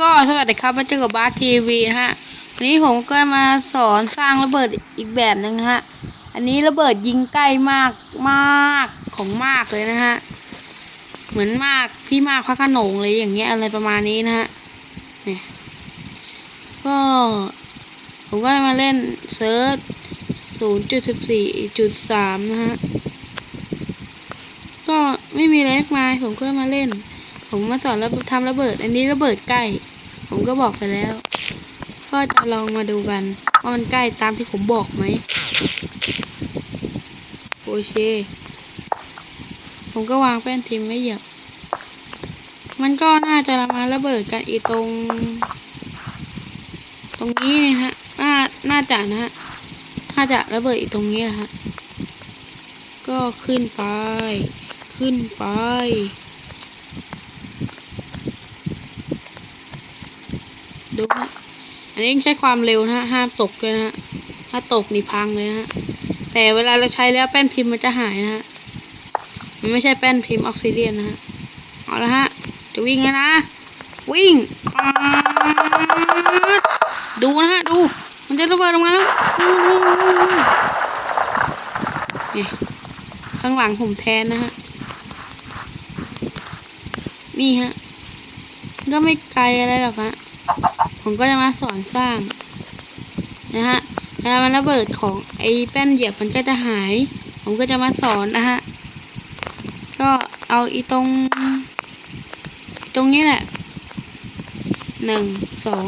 ก็สวัสดีครับมาเจอกับบาสทีวีนะฮะวันนี้ผมก็มาสอนสร้างระเบิดอีกแบบหนึงฮะ อันนี้ระเบิดยิงใกล้มากมากของมากเลยนะฮะ เหมือนมากพี่มากพระขนงเลยอย่างเงี้ยอะไรประมาณนี้นะฮะเนี่ยก็ผมก็มาเล่นเซิร์ชศูนย์จุดสิบสี่จุดสามนะฮะ ก็ไม่มีอะไรมากมายผมก็มาเล่น ผมมาสอนระทำระเบิด อันนี้ระเบิดใกล้ ผมก็บอกไปแล้ว ก็จะลองมาดูกันว่ามันใกล้ตามที่ผมบอกไหมโอเคผมก็วางแป้นทิมไว้เหยียบ มันก็น่าจะมาระเบิดกันอีตรง ตรงนี้นะฮะน่าน่าจะนะฮะน่าจะระเบิดอีตรงนี้นะฮะก็ขึ้นไป ขึ้นไป ดูฮะอันนี้ใช้ความเร็วนะฮะห้ามตกเลยนะฮะถ้าตกนี่พังเลยนะฮะแต่เวลาเราใช้แล้วแป้นพิมพ์มันจะหายนะฮะมันไม่ใช่แป้นพิมพ์ออกซิเดียนนะฮะเอาละฮะจะวิ่งแล้วนะวิ่งดดูนะฮะดูมันจะระเบิดออกมาแล้วนี่ข้างหลังผมแทนนะฮะนี่ฮะก็ไม่ไกลอะไรหรอกฮะ ผมก็จะมาสอนสร้าง นะฮะเวลามันระเบิดของไอ้แป้นเหยียบมันก็จะหาย ผมก็จะมาสอนนะฮะ ก็เอาอีตรง ตรงนี้แหละหนึ่งสอง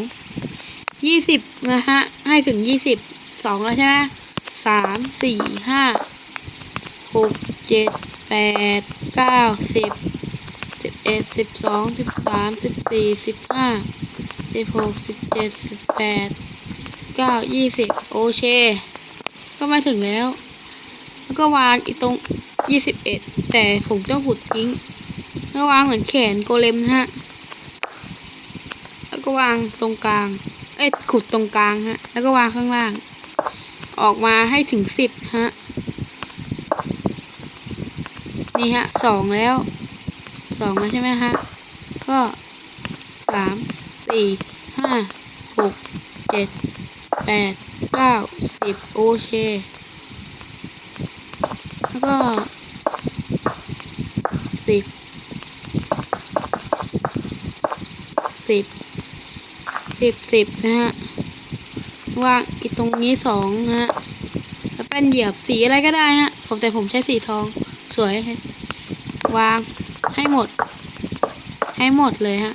ยี่สิบนะฮะ ให้ถึงยี่สิบสองแล้วใช่ไหมสามสี่ห้าหกเจ็ดแปดเก้าสิบสิบเอ็ดสิบสองสิบสามสิบสี่สิบห้า สิบหกสิบเจ็ดสิบแปดสิบเก้ายี่สิบโอเค ก็มาถึงแล้ว แล้วก็วางอีตรงยี่สิบเอ็ดแต่ผมต้องขุดทิ้งแล้ววางเหมือนแขนโกเลมนะฮะ แล้วก็วางตรงกลาง เอ้ยขุดตรงกลางฮะ แล้วก็วางข้างล่าง ออกมาให้ถึงสิบฮะ นี่ฮะสองแล้วสองแล้วใช่ไหมฮะ ก็สาม สี่ห้าหกเจ็ดแปดเก้าสิบโอเค แล้วก็สิบสิบสิบสิบนะฮะวางอีกตรงนี้สองนะฮะแล้วเป็นเหยียบสีอะไรก็ได้ฮะผมแต่ผมใช้สีทองสวยฮะวางให้หมด ให้หมดเลยฮะ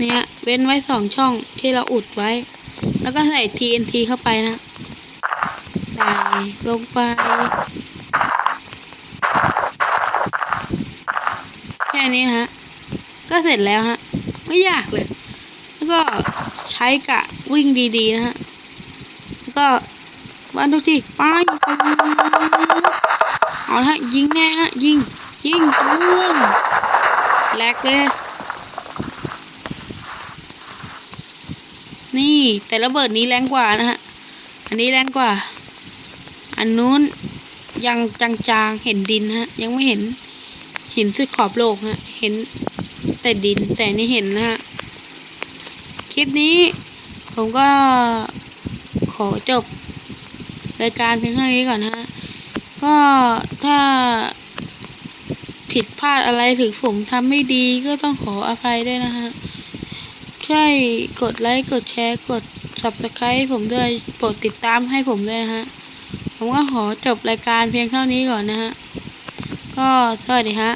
เนี่ยเว้นไว้สองช่องที่เราอุดไว้ แล้วก็ใส่ TNT เข้าไปนะ ใส่ลงไป แค่นี้ฮะ ก็เสร็จแล้วฮะ ไม่ยากเลย แล้วก็ใช้กะวิ่งดีๆนะฮะ แล้วก็วันทุกทีไปเอาละฮะยิงแน่ฮะ ยิง ยิงตูมแหลกเลย นี่แต่ระเบิดนี้แรงกว่านะฮะ อันนี้แรงกว่า อันนู้นยังจางๆเห็นดินฮะ ยังไม่เห็นหินสุดขอบโลกฮะ เห็นแต่ดินแต่นี่เห็นนะฮะ คลิปนี้ผมก็ขอจบรายการเพียงเท่านี้ก่อนนะฮะ ก็ถ้าผิดพลาดอะไรถึงผมทำไม่ดีก็ต้องขออภัยด้วยนะฮะ ใช่กดไลค์กดแชร์กด subscribe ผมด้วยโปรดติดตามให้ผมด้วยนะฮะ ผมก็ขอจบรายการเพียงเท่านี้ก่อนนะฮะ ก็สวัสดีฮะ